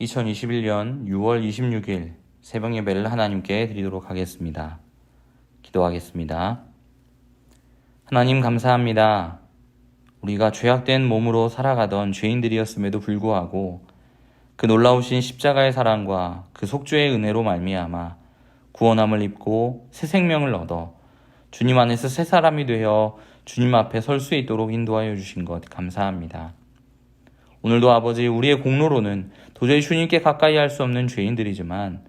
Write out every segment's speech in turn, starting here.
2021년 6월 26일 새벽 예배를 하나님께 드리도록 하겠습니다. 기도하겠습니다. 하나님 감사합니다. 우리가 죄악된 몸으로 살아가던 죄인들이었음에도 불구하고 그 놀라우신 십자가의 사랑과 그 속죄의 은혜로 말미암아 구원함을 입고 새 생명을 얻어 주님 안에서 새 사람이 되어 주님 앞에 설 수 있도록 인도하여 주신 것 감사합니다. 오늘도 아버지 우리의 공로로는 도저히 주님께 가까이 할 수 없는 죄인들이지만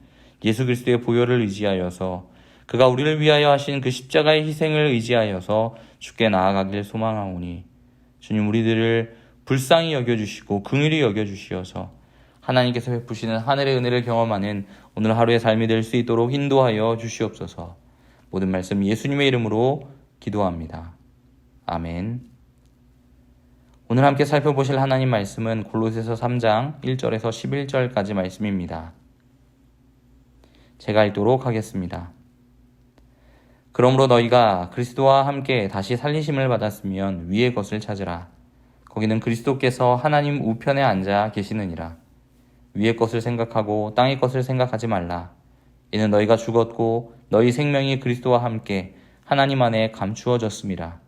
예수 그리스도의 보혈을 의지하여서 그가 우리를 위하여 하신 그 십자가의 희생을 의지하여서 주께 나아가길 소망하오니 주님 우리들을 불쌍히 여겨주시고 긍휼히 여겨주시어서 하나님께서 베푸시는 하늘의 은혜를 경험하는 오늘 하루의 삶이 될 수 있도록 인도하여 주시옵소서 모든 말씀 예수님의 이름으로 기도합니다. 아멘. 오늘 함께 살펴보실 하나님 말씀은 골로새서 3장 1절에서 11절까지 말씀입니다. 제가 읽도록 하겠습니다. 그러므로 너희가 그리스도와 함께 다시 살리심을 받았으면 위의 것을 찾으라. 거기는 그리스도께서 하나님 우편에 앉아 계시느니라. 위의 것을 생각하고 땅의 것을 생각하지 말라. 이는 너희가 죽었고 너희 생명이 그리스도와 함께 하나님 안에 감추어졌습니다.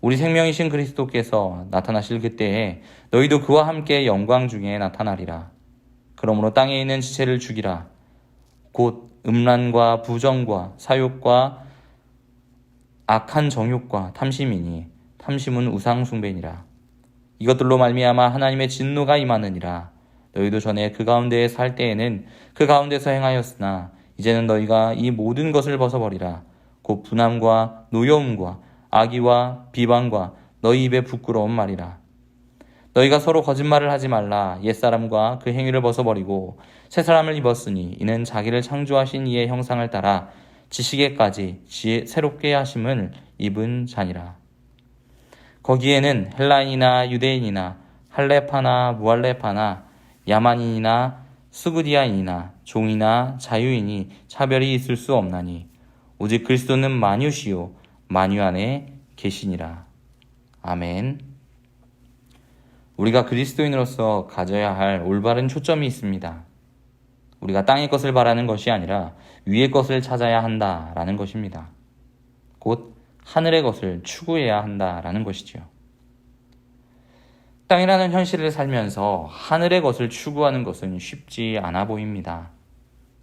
우리 생명이신 그리스도께서 나타나실 그때에 너희도 그와 함께 영광 중에 나타나리라. 그러므로 땅에 있는 지체를 죽이라. 곧 음란과 부정과 사욕과 악한 정욕과 탐심이니 탐심은 우상 숭배니라. 이것들로 말미암아 하나님의 진노가 임하느니라. 너희도 전에 그 가운데에 살 때에는 그 가운데서 행하였으나 이제는 너희가 이 모든 것을 벗어버리라. 곧 분함과 노여움과 악의와 비방과 너희 입에 부끄러운 말이라. 너희가 서로 거짓말을 하지 말라. 옛사람과 그 행위를 벗어버리고 새 사람을 입었으니 이는 자기를 창조하신 이의 형상을 따라 지식에까지 지혜 새롭게 하심을 입은 자니라. 거기에는 헬라인이나 유대인이나 할레파나 무할레파나 야만인이나 수구디아인이나 종이나 자유인이 차별이 있을 수 없나니 오직 그리스도는 만유시요 만유 안에 계시니라. 아멘. 우리가 그리스도인으로서 가져야 할 올바른 초점이 있습니다. 우리가 땅의 것을 바라는 것이 아니라 위의 것을 찾아야 한다라는 것입니다. 곧 하늘의 것을 추구해야 한다라는 것이지요. 땅이라는 현실을 살면서 하늘의 것을 추구하는 것은 쉽지 않아 보입니다.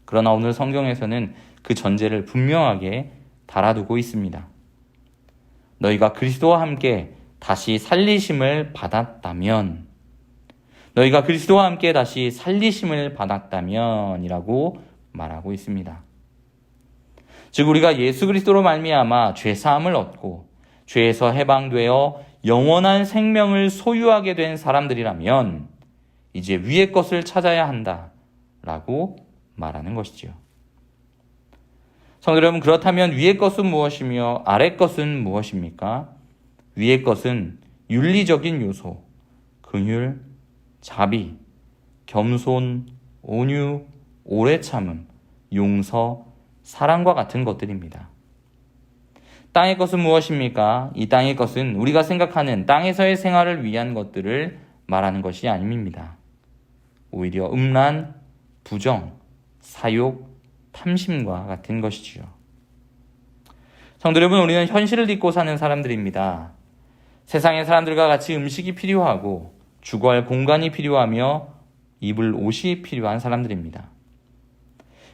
그러나 오늘 성경에서는 그 전제를 분명하게 달아두고 있습니다. 너희가 그리스도와 함께 다시 살리심을 받았다면, 너희가 그리스도와 함께 다시 살리심을 받았다면이라고 말하고 있습니다. 즉 우리가 예수 그리스도로 말미암아 죄 사함을 얻고 죄에서 해방되어 영원한 생명을 소유하게 된 사람들이라면 이제 위의 것을 찾아야 한다라고 말하는 것이지요. 성도 여러분 그렇다면 위의 것은 무엇이며 아래 것은 무엇입니까? 위의 것은 윤리적인 요소, 긍휼, 자비, 겸손, 온유, 오래 참음, 용서, 사랑과 같은 것들입니다. 땅의 것은 무엇입니까? 이 땅의 것은 우리가 생각하는 땅에서의 생활을 위한 것들을 말하는 것이 아닙니다. 오히려 음란, 부정, 사욕, 탐심과 같은 것이지요. 성도 여러분, 우리는 현실을 딛고 사는 사람들입니다. 세상의 사람들과 같이 음식이 필요하고 주거할 공간이 필요하며 입을 옷이 필요한 사람들입니다.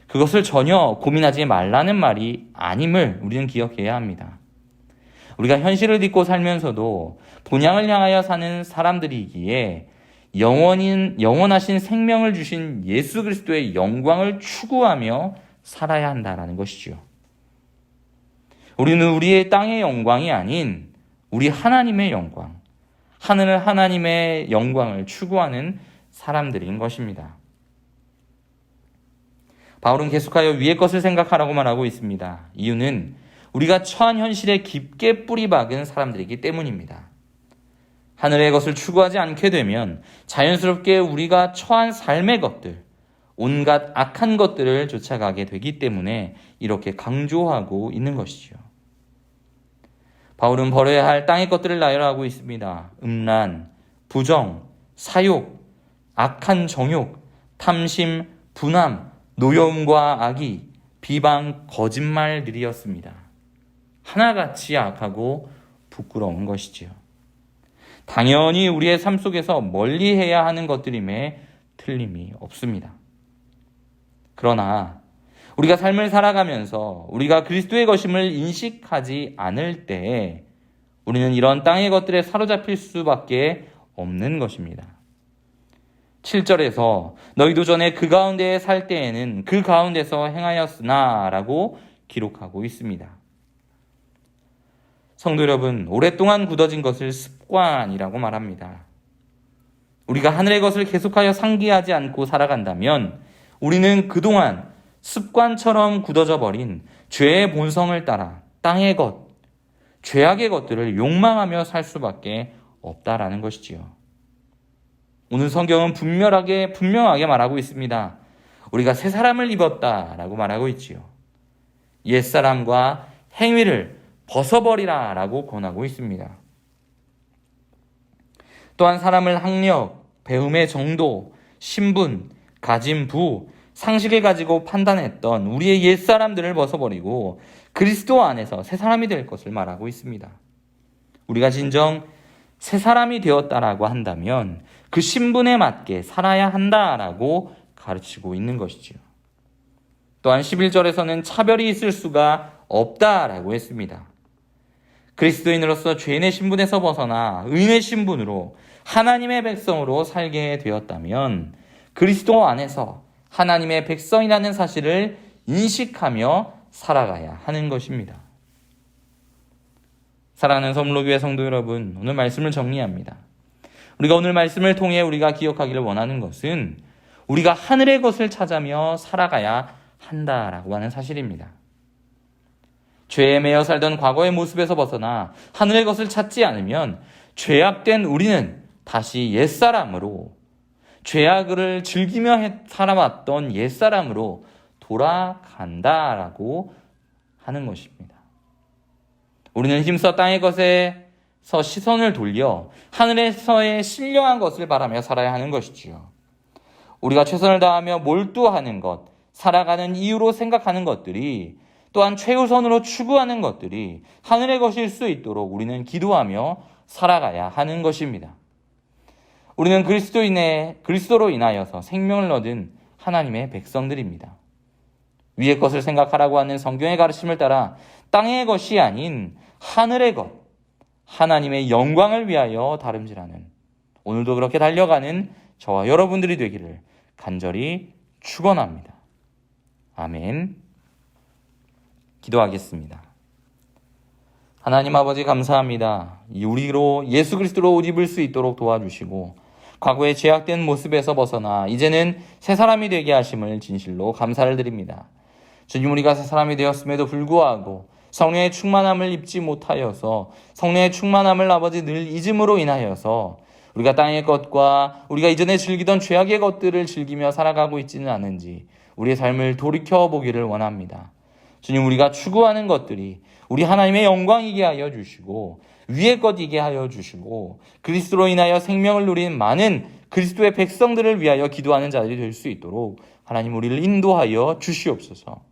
그것을 전혀 고민하지 말라는 말이 아님을 우리는 기억해야 합니다. 우리가 현실을 딛고 살면서도 본향을 향하여 사는 사람들이기에 영원인, 영원하신 생명을 주신 예수 그리스도의 영광을 추구하며 살아야 한다라는 것이죠. 우리는 우리의 땅의 영광이 아닌 우리 하나님의 영광, 하늘 하나님의 영광을 추구하는 사람들인 것입니다. 바울은 계속하여 위의 것을 생각하라고 말하고 있습니다. 이유는 우리가 처한 현실에 깊게 뿌리 박은 사람들이기 때문입니다. 하늘의 것을 추구하지 않게 되면 자연스럽게 우리가 처한 삶의 것들, 온갖 악한 것들을 쫓아가게 되기 때문에 이렇게 강조하고 있는 것이죠. 바울은 버려야 할 땅의 것들을 나열하고 있습니다. 음란, 부정, 사욕, 악한 정욕, 탐심, 분함, 노여움과 악의, 비방, 거짓말들이었습니다. 하나같이 악하고 부끄러운 것이지요. 당연히 우리의 삶 속에서 멀리 해야 하는 것들임에 틀림이 없습니다. 그러나 우리가 삶을 살아가면서 우리가 그리스도의 것임을 인식하지 않을 때 우리는 이런 땅의 것들에 사로잡힐 수밖에 없는 것입니다. 7절에서 너희도 전에 그 가운데에 살 때에는 그 가운데서 행하였으나 라고 기록하고 있습니다. 성도 여러분, 오랫동안 굳어진 것을 습관이라고 말합니다. 우리가 하늘의 것을 계속하여 상기하지 않고 살아간다면 우리는 그동안 습관처럼 굳어져 버린 죄의 본성을 따라 땅의 것, 죄악의 것들을 욕망하며 살 수밖에 없다라는 것이지요. 오늘 성경은 분명하게 분명하게 말하고 있습니다. 우리가 새 사람을 입었다라고 말하고 있지요. 옛 사람과 행위를 벗어버리라 라고 권하고 있습니다. 또한 사람을 학력, 배움의 정도, 신분, 가진 부, 상식을 가지고 판단했던 우리의 옛 사람들을 벗어버리고 그리스도 안에서 새 사람이 될 것을 말하고 있습니다. 우리가 진정 새 사람이 되었다라고 한다면 그 신분에 맞게 살아야 한다라고 가르치고 있는 것이지요. 또한 11절에서는 차별이 있을 수가 없다라고 했습니다. 그리스도인으로서 죄인의 신분에서 벗어나 의인의 신분으로 하나님의 백성으로 살게 되었다면 그리스도 안에서 하나님의 백성이라는 사실을 인식하며 살아가야 하는 것입니다. 사랑하는 선물로교회 성도 여러분, 오늘 말씀을 정리합니다. 우리가 오늘 말씀을 통해 우리가 기억하기를 원하는 것은 우리가 하늘의 것을 찾아며 살아가야 한다라고 하는 사실입니다. 죄에 매여 살던 과거의 모습에서 벗어나 하늘의 것을 찾지 않으면 죄악된 우리는 다시 옛사람으로 죄악을 즐기며 살아왔던 옛사람으로 돌아간다라고 하는 것입니다. 우리는 힘써 땅의 것에서 시선을 돌려 하늘에서의 신령한 것을 바라며 살아야 하는 것이지요. 우리가 최선을 다하며 몰두하는 것, 살아가는 이유로 생각하는 것들이 또한 최우선으로 추구하는 것들이 하늘의 것일 수 있도록 우리는 기도하며 살아가야 하는 것입니다. 우리는 그리스도인의 그리스도로 인하여서 생명을 얻은 하나님의 백성들입니다. 위의 것을 생각하라고 하는 성경의 가르침을 따라 땅의 것이 아닌 하늘의 것, 하나님의 영광을 위하여 다름질하는 오늘도 그렇게 달려가는 저와 여러분들이 되기를 간절히 축원합니다. 아멘. 기도하겠습니다. 하나님 아버지 감사합니다. 우리로 예수 그리스도로 옷 입을 수 있도록 도와주시고 과거의 죄악된 모습에서 벗어나 이제는 새 사람이 되게 하심을 진실로 감사를 드립니다. 주님 우리가 새 사람이 되었음에도 불구하고 성령의 충만함을 입지 못하여서 성령의 충만함을 아버지 늘 잊음으로 인하여서 우리가 땅의 것과 우리가 이전에 즐기던 죄악의 것들을 즐기며 살아가고 있지는 않은지 우리의 삶을 돌이켜 보기를 원합니다. 주님 우리가 추구하는 것들이 우리 하나님의 영광이게 하여 주시고 위의 것이게 하여 주시고 그리스도로 인하여 생명을 누린 많은 그리스도의 백성들을 위하여 기도하는 자들이 될 수 있도록 하나님 우리를 인도하여 주시옵소서.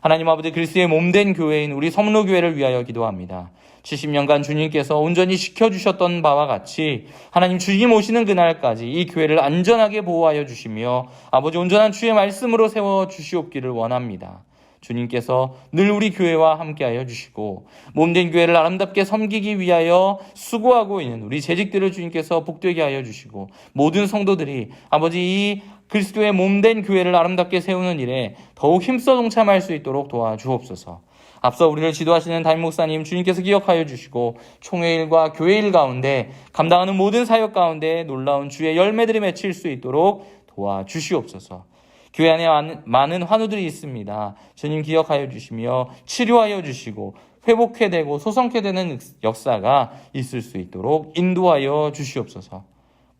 하나님 아버지 그리스도의 몸된 교회인 우리 성로교회를 위하여 기도합니다. 70년간 주님께서 온전히 지켜주셨던 바와 같이 하나님 주님 오시는 그날까지 이 교회를 안전하게 보호하여 주시며 아버지 온전한 주의 말씀으로 세워 주시옵기를 원합니다. 주님께서 늘 우리 교회와 함께하여 주시고 몸된 교회를 아름답게 섬기기 위하여 수고하고 있는 우리 재직들을 주님께서 복되게 하여 주시고 모든 성도들이 아버지 이 그리스도의 몸된 교회를 아름답게 세우는 일에 더욱 힘써 동참할 수 있도록 도와주옵소서. 앞서 우리를 지도하시는 담임 목사님 주님께서 기억하여 주시고 총회 일과 교회 일 가운데 감당하는 모든 사역 가운데 놀라운 주의 열매들이 맺힐 수 있도록 도와주시옵소서. 교회 안에 많은 환우들이 있습니다. 주님 기억하여 주시며 치료하여 주시고 회복해 되고 소성케 되는 역사가 있을 수 있도록 인도하여 주시옵소서.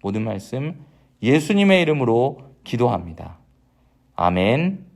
모든 말씀 예수님의 이름으로 기도합니다. 아멘.